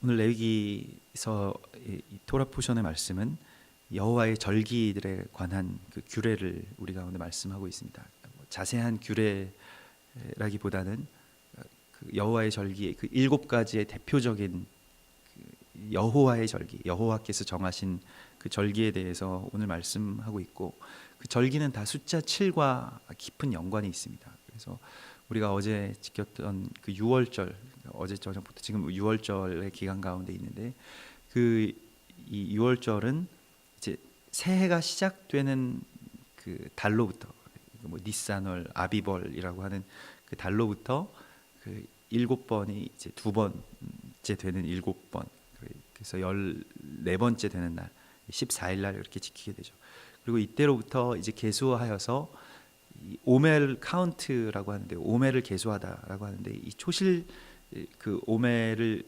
오늘 레위기서 이 토라 포션의 말씀은 여호와의 절기들에 관한 그 규례를 우리가 오늘 말씀하고 있습니다. 뭐 자세한 규례라기보다는 그 여호와의 절기 그 일곱 가지의 대표적인 그 여호와의 절기, 여호와께서 정하신 그 절기에 대해서 오늘 말씀하고 있고 그 절기는 다 숫자 7과 깊은 연관이 있습니다. 그래서 우리가 어제 지켰던 그 6월절 어제 저녁부터 지금 6월절의 기간 가운데 있는데 그 이 6월절은 이제 새해가 시작되는 그 달로부터 뭐 니산월 아비벌이라고 하는 그 달로부터 그 일곱 번이 이제 두 번째 되는 일곱 번 그래서 열네 번째 되는 날 14일 날 이렇게 지키게 되죠. 그리고 이때로부터 이제 계수하여서 이 오멜 카운트라고 하는데 오멜을 계수하다라고 하는데 이 초실 그 오멜을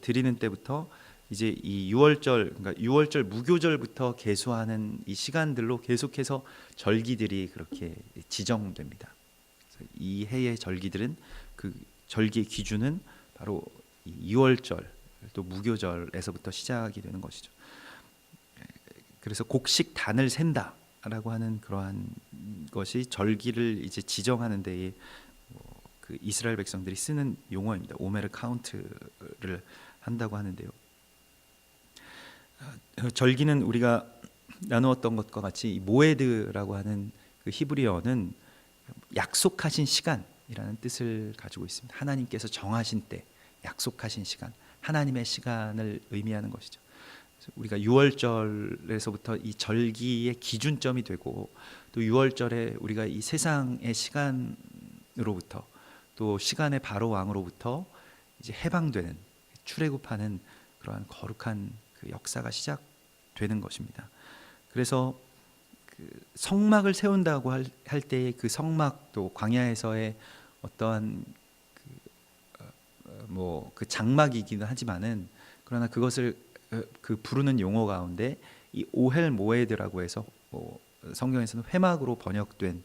드리는 때부터 이제 이 6월절 그러니까 6월절 무교절부터 계수하는 이 시간들로 계속해서 절기들이 그렇게 지정됩니다. 이 해의 절기들은 그 절기의 기준은 바로 이 2월절 또 무교절에서부터 시작이 되는 것이죠. 그래서 곡식 단을 센다 라고 하는 그러한 것이 절기를 이제 지정하는 데에 그 이스라엘 백성들이 쓰는 용어입니다. 오메르 카운트를 한다고 하는데요. 어, 절기는 우리가 나누었던 것과 같이 모에드라고 하는 그 히브리어는 약속하신 시간이라는 뜻을 가지고 있습니다. 하나님께서 정하신 때, 약속하신 시간, 하나님의 시간을 의미하는 것이죠. 우리가 6월절에서부터 이 절기의 기준점이 되고 또 6월절에 우리가 이 세상의 시간으로부터 또 시간의 바로 왕으로부터 이제 해방되는 출애굽하는 그러한 거룩한 그 역사가 시작되는 것입니다. 그래서 그 성막을 세운다고 할, 할 때의 그 성막도 광야에서의 어떠한 그, 어, 뭐그 장막이기는 하지만은 그러나 그것을 그 부르는 용어 가운데 이 오헬 모에드라고 해서 뭐 성경에서는 회막으로 번역된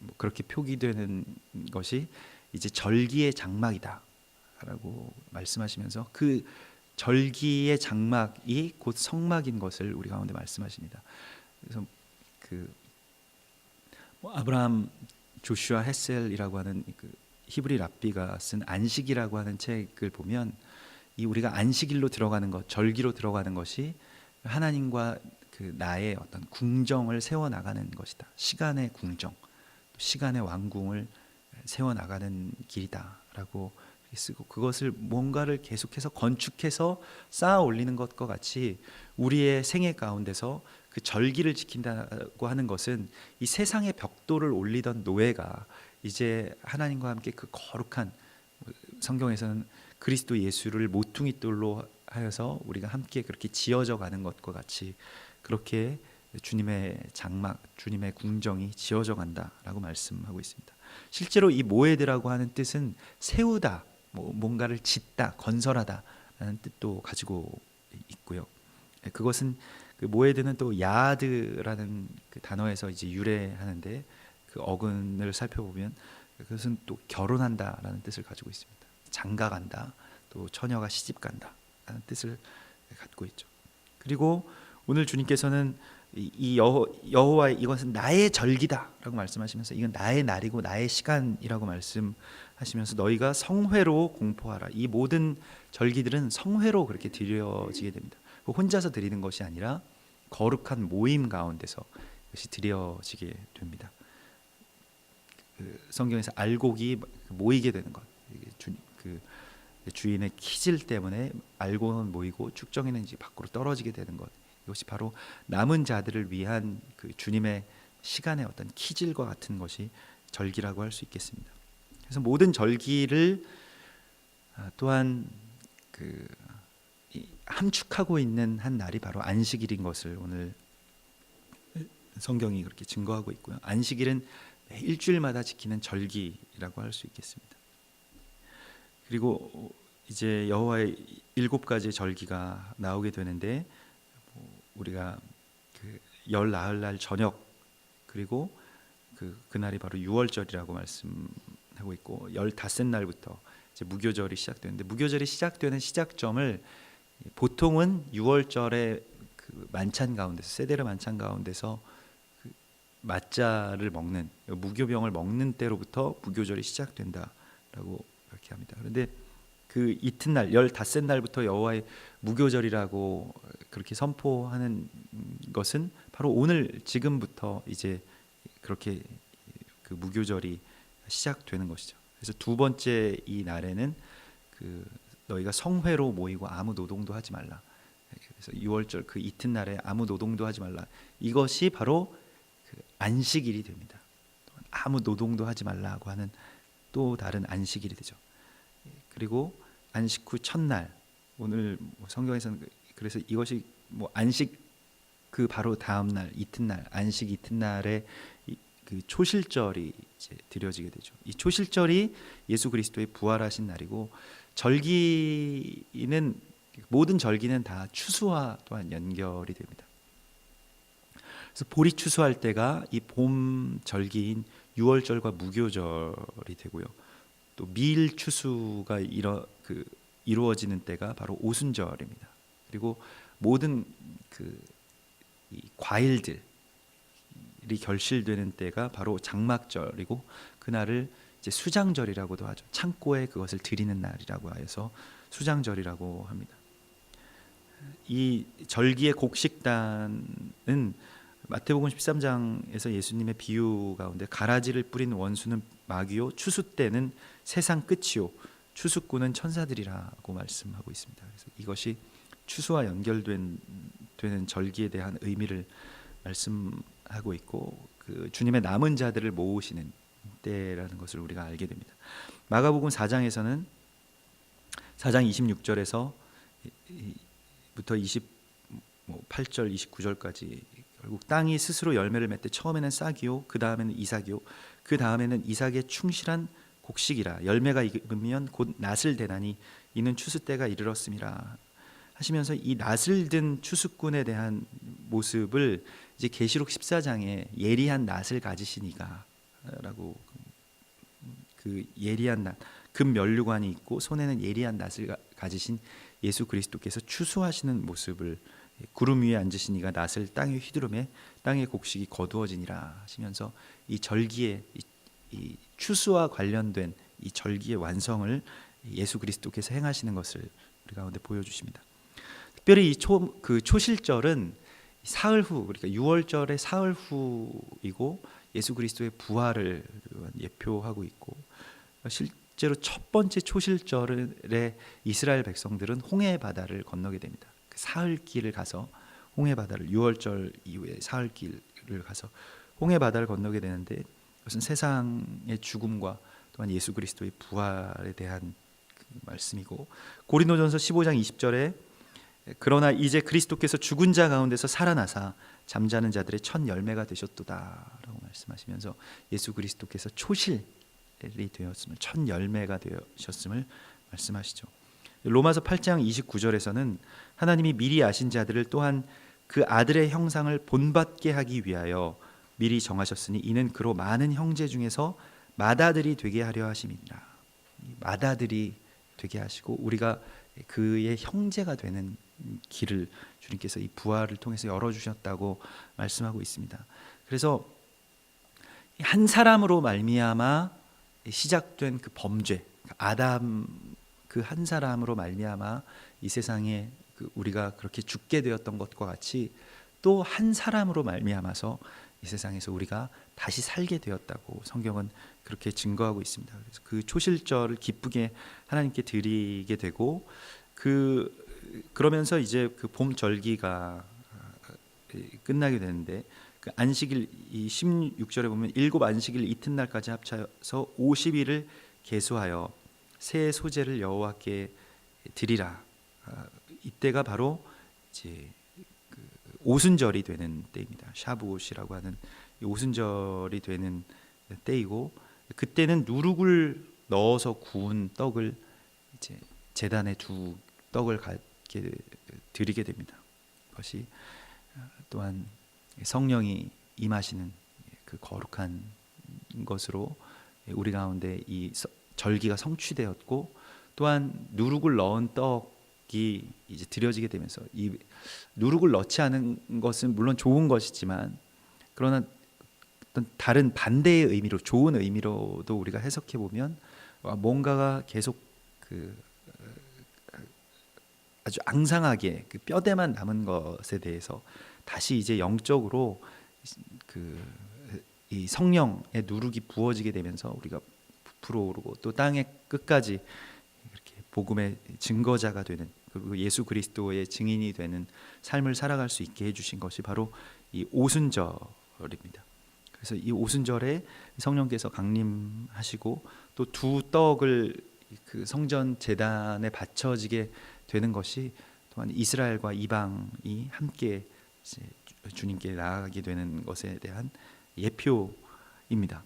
뭐 그렇게 표기되는 것이 이제 절기의 장막이다라고 말씀하시면서 그 절기의 장막이 곧 성막인 것을 우리 가운데 말씀하십니다. 그래서 그 뭐 아브라함 조슈아 헤셀이라고 하는 그 히브리 랍비가 쓴 안식이라고 하는 책을 보면 이 우리가 안식일로 들어가는 것, 절기로 들어가는 것이 하나님과 그 나의 어떤 궁정을 세워 나가는 것이다. 시간의 궁정, 시간의 왕궁을 세워 나가는 길이다라고 쓰고 그것을 뭔가를 계속해서 건축해서 쌓아 올리는 것과 같이 우리의 생애 가운데서 그 절기를 지킨다고 하는 것은 이 세상의 벽돌을 올리던 노예가 이제 하나님과 함께 그 거룩한 성경에서는 그리스도 예수를 모퉁이 돌로 하여서 우리가 함께 그렇게 지어져 가는 것과 같이 그렇게 주님의 장막, 주님의 궁정이 지어져 간다라고 말씀하고 있습니다. 실제로 이 모에드라고 하는 뜻은 세우다, 뭐 뭔가를 짓다, 건설하다라는 뜻도 가지고 있고요. 그것은 그 모에드는 또 야드라는 그 단어에서 이제 유래하는데 그 어근을 살펴보면 그것은 또 결혼한다라는 뜻을 가지고 있습니다. 장가 간다, 또 처녀가 시집 간다 라는 뜻을 갖고 있죠. 그리고 오늘 주님께서는 이 여호, 여호와 이것은 나의 절기다라고 말씀하시면서 이건 나의 날이고 나의 시간이라고 말씀하시면서 너희가 성회로 공포하라. 이 모든 절기들은 성회로 그렇게 드려지게 됩니다. 혼자서 드리는 것이 아니라 거룩한 모임 가운데서 것이 드려지게 됩니다. 그 성경에서 알곡이 모이게 되는 것, 주, 그 주인의 키질 때문에 알고는 모이고 축정에는 이제 밖으로 떨어지게 되는 것. 이것이 바로 남은 자들을 위한 그 주님의 시간의 어떤 키질과 같은 것이 절기라고 할 수 있겠습니다. 그래서 모든 절기를 아, 또한 그 함축하고 있는 한 날이 바로 안식일인 것을 오늘 성경이 그렇게 증거하고 있고요. 안식일은 일주일마다 지키는 절기라고 할 수 있겠습니다. 그리고 이제 여호와의 일곱 가지 절기가 나오게 되는데 우리가 그열 나흘 날 저녁 그리고 그 그날이 바로 유월절이라고 말씀하고 있고 열 닷새 날부터 이제 무교절이 시작되는데 무교절이 시작되는 시작점을 보통은 6월절에 그 만찬 가운데서 세데르 만찬 가운데서 그 맞자를 먹는 무교병을 먹는 때로부터 무교절이 시작된다라고 이렇게 합니다. 그런데 그 이튿날 열 닷새 날부터 여호와의 무교절이라고 그렇게 선포하는 것은 바로 오늘 지금부터 이제 그렇게 그 무교절이 시작되는 것이죠. 그래서 두 번째 이 날에는 그 너희가 성회로 모이고 아무 노동도 하지 말라. 그래서 6월절 그 이튿날에 아무 노동도 하지 말라. 이것이 바로 그 안식일이 됩니다. 아무 노동도 하지 말라고 하는 또 다른 안식일이 되죠. 그리고 안식 후 첫날 오늘 뭐 성경에서는 그- 그래서 이것이 뭐 안식 그 바로 다음 날 이튿날 안식 이튿날에 이- 그 초실절이 이제 드려지게 되죠. 이 초실절이 예수 그리스도의 부활하신 날이고 절기는 모든 절기는 다 추수와 또한 연결이 됩니다. 그래서 보리 추수할 때가 이 봄 절기인 6월절과 무교절이 되고요. 또밀 추수가 이러, 그 이루어지는 때가 바로 오순절입니다. 그리고 모든 그이 과일들이 결실되는 때가 바로 장막절이고 그날을 이제 수장절이라고도 하죠. 창고에 그것을 드리는 날이라고 해서 수장절이라고 합니다. 이 절기의 곡식단은 마태복음 13장에서 예수님의 비유 가운데 가라지를 뿌린 원수는 마귀요 추수 때는 세상 끝이요 추수꾼은 천사들이라고 말씀하고 있습니다. 그래서 이것이 추수와 연결된 되는 절기에 대한 의미를 말씀하고 있고 그 주님의 남은 자들을 모으시는 때라는 것을 우리가 알게 됩니다. 마가복음 4장에서는 4장 26절에서 부터 28절 29절까지 결국 땅이 스스로 열매를 맺되 처음에는 싹이요 그 다음에는 이삭이요 그 다음에는 이삭의 충실한 곡식이라 열매가 익으면 곧 낫을 대나니 이는 추수 때가 이르렀음이라 하시면서 이 낫을 든 추수꾼에 대한 모습을 이제 계시록 14장에 예리한 낫을 가지시니가라고 그 예리한 낫, 금 면류관이 있고 손에는 예리한 낫을 가- 가지신 예수 그리스도께서 추수하시는 모습을 구름 위에 앉으시니가 낫을 땅에 휘두르매 땅의 곡식이 거두어지니라 하시면서 이 절기의 이, 이 추수와 관련된 이 절기의 완성을 예수 그리스도께서 행하시는 것을 우리 가운데 보여주십니다. 특별히 이초그 초실절은 사흘 후 그러니까 6월절의 사흘 후이고 예수 그리스도의 부활을 예표하고 있고 실제로 첫 번째 초실절에 이스라엘 백성들은 홍해 바다를 건너게 됩니다. 그 사흘 길을 가서 홍해 바다를 6월절 이후에 사흘 길을 가서 홍해 바다를 건너게 되는데 그것은 세상의 죽음과 또한 예수 그리스도의 부활에 대한 그 말씀이고 고린도전서 15장 20절에 그러나 이제 그리스도께서 죽은 자 가운데서 살아나사 잠자는 자들의 첫 열매가 되셨도다라고 말씀하시면서 예수 그리스도께서 초실이 되었음을 첫 열매가 되셨음을 말씀하시죠. 로마서 8장 29절에서는 하나님이 미리 아신 자들을 또한 그 아들의 형상을 본받게 하기 위하여 미리 정하셨으니 이는 그로 많은 형제 중에서 마다들이 되게 하려 하심이니라. 이 마다들이 되게 하시고 우리가 그의 형제가 되는 길을 주님께서 이 부활을 통해서 열어 주셨다고 말씀하고 있습니다. 그래서 한 사람으로 말미암아 시작된 그 범죄, 아담 그 한 사람으로 말미암아 이 세상에 그 우리가 그렇게 죽게 되었던 것과 같이 또 한 사람으로 말미암아서 이 세상에서 우리가 다시 살게 되었다고 성경은 그렇게 증거하고 있습니다. 그래서 그 초실절을 기쁘게 하나님께 드리게 되고 그 그러면서 이제 그 봄 절기가 끝나게 되는데 그 안식일 이 16절에 보면 일곱 안식일 이튿날까지 합쳐서 50일을 계수하여 새 소재를 여호와께 드리라. 아, 이때가 바로 이제 그 오순절이 되는 때입니다. 샤브옷이라고 하는 이 오순절이 되는 때이고 그때는 누룩을 넣어서 구운 떡을 이제 제단에 두 떡을 갖게 드리게 됩니다. 그것이 또한 성령이 임하시는 그 거룩한 것으로 우리 가운데 이 서- 절기가 성취되었고 또한 누룩을 넣은 떡 이 이제 드려지게 되면서 이 누룩을 넣지 않은 것은 물론 좋은 것이지만 그러나 어떤 다른 반대의 의미로 좋은 의미로도 우리가 해석해 보면 뭔가가 계속 그 어, 아주 앙상하게 그 뼈대만 남은 것에 대해서 다시 이제 영적으로 그 이 성령의 누룩이 부어지게 되면서 우리가 부풀어 오르고 또 땅의 끝까지 이렇게 복음의 증거자가 되는 그리고 예수 그리스도의 증인이 되는 삶을 살아갈 수 있게 해주신 것이 바로 이 오순절입니다. 그래서 이 오순절에 성령께서 강림하시고 또 두 떡을 그 성전 제단에 바쳐지게 되는 것이 또한 이스라엘과 이방이 함께 주님께 나아가게 되는 것에 대한 예표입니다.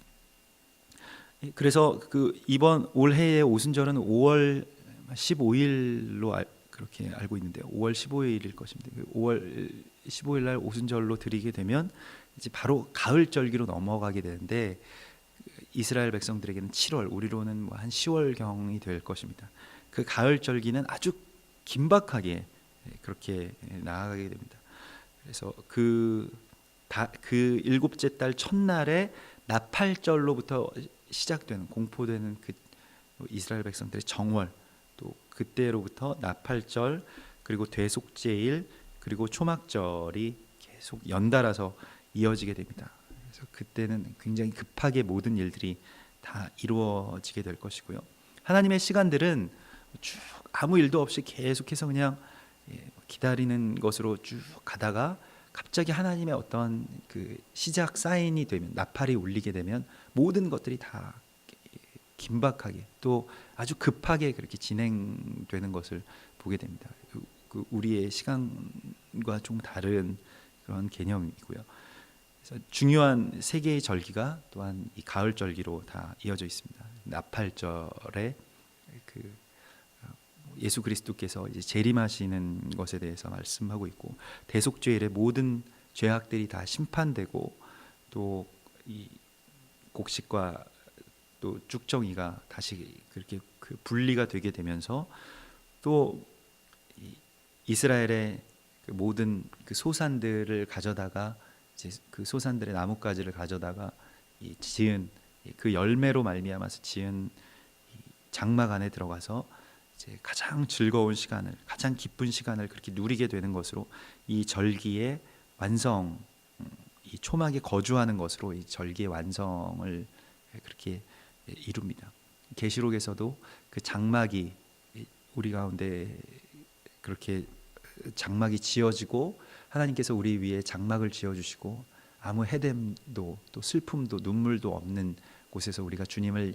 그래서 그 이번 올해의 오순절은 5월 15일로 알, 그렇게 알고 있는데요. 5월 15일일 것입니다. 5월 15일 날 오순절로 드리게 되면 이제 바로 가을 절기로 넘어가게 되는데 이스라엘 백성들에게는 7월, 우리로는 뭐 한 10월 경이 될 것입니다. 그 가을 절기는 아주 긴박하게 그렇게 나아가게 됩니다. 그래서 그 다, 그 일곱째 달 첫날에 나팔절로부터 시작되는 공포되는 그 이스라엘 백성들의 정월 또 그때로부터 나팔절 그리고 대속제일 그리고 초막절이 계속 연달아서 이어지게 됩니다. 그래서 그때는 굉장히 급하게 모든 일들이 다 이루어지게 될 것이고요. 하나님의 시간들은 쭉 아무 일도 없이 계속해서 그냥 예, 기다리는 것으로 쭉 가다가 갑자기 하나님의 어떤 그 시작 사인이 되면 나팔이 울리게 되면 모든 것들이 다 긴박하게 또 아주 급하게 그렇게 진행되는 것을 보게 됩니다. 그 우리의 시간과 좀 다른 그런 개념이고요. 그래서 중요한 세 개의 절기가 또한 이 가을 절기로 다 이어져 있습니다. 나팔절에 그 예수 그리스도께서 이제 재림하시는 것에 대해서 말씀하고 있고 대속죄일의 모든 죄악들이 다 심판되고 또 이 곡식과 또 쭉정이가 다시 그렇게 그 분리가 되게 되면서 또 이스라엘의 그 모든 그 소산들을 가져다가 그 소산들의 나뭇가지를 가져다가 이 지은 그 열매로 말미암아서 지은 장막 안에 들어가서 이제 가장 즐거운 시간을 가장 기쁜 시간을 그렇게 누리게 되는 것으로 이 절기의 완성 음, 이 초막에 거주하는 것으로 이 절기의 완성을 그렇게 이룹니다. 계시록에서도 그 장막이 우리 가운데 그렇게 장막이 지어지고 하나님께서 우리 위에 장막을 지어 주시고 아무 해됨도 또 슬픔도 눈물도 없는 곳에서 우리가 주님을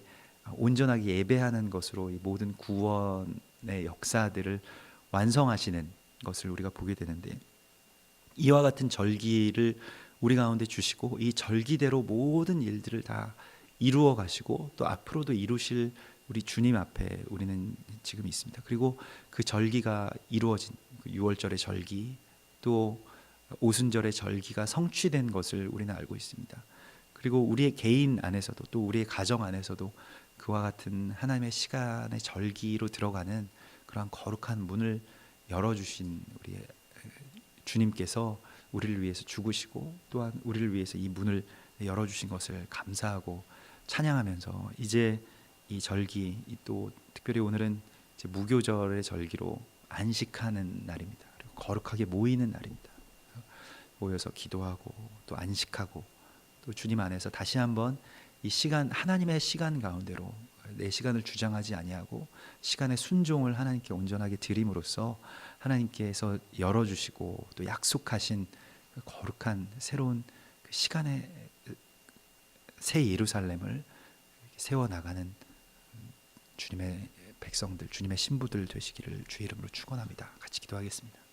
온전하게 예배하는 것으로 이 모든 구원의 역사들을 완성하시는 것을 우리가 보게 되는데 이와 같은 절기를 우리 가운데 주시고 이 절기대로 모든 일들을 다 이루어 가시고 또 앞으로도 이루실 우리 주님 앞에 우리는 지금 있습니다. 그리고 그 절기가 이루어진 6월절의 그 절기 또 오순절의 절기가 성취된 것을 우리는 알고 있습니다. 그리고 우리의 개인 안에서도 또 우리의 가정 안에서도 그와 같은 하나님의 시간의 절기로 들어가는 그러한 거룩한 문을 열어주신 우리 주님께서 우리를 위해서 죽으시고 또한 우리를 위해서 이 문을 열어주신 것을 감사하고 찬양하면서 이제 이 절기 또 특별히 오늘은 무교절의 절기로 안식하는 날입니다. 그리고 거룩하게 모이는 날입니다. 모여서 기도하고 또 안식하고 또 주님 안에서 다시 한번 이 시간 하나님의 시간 가운데로 내 시간을 주장하지 아니하고 시간의 순종을 하나님께 온전하게 드림으로써 하나님께서 열어 주시고 또 약속하신 그 거룩한 새로운 그 시간의 새 예루살렘을 세워 나가는 주님의 백성들, 주님의 신부들 되시기를 주의 이름으로 축원합니다. 같이 기도하겠습니다.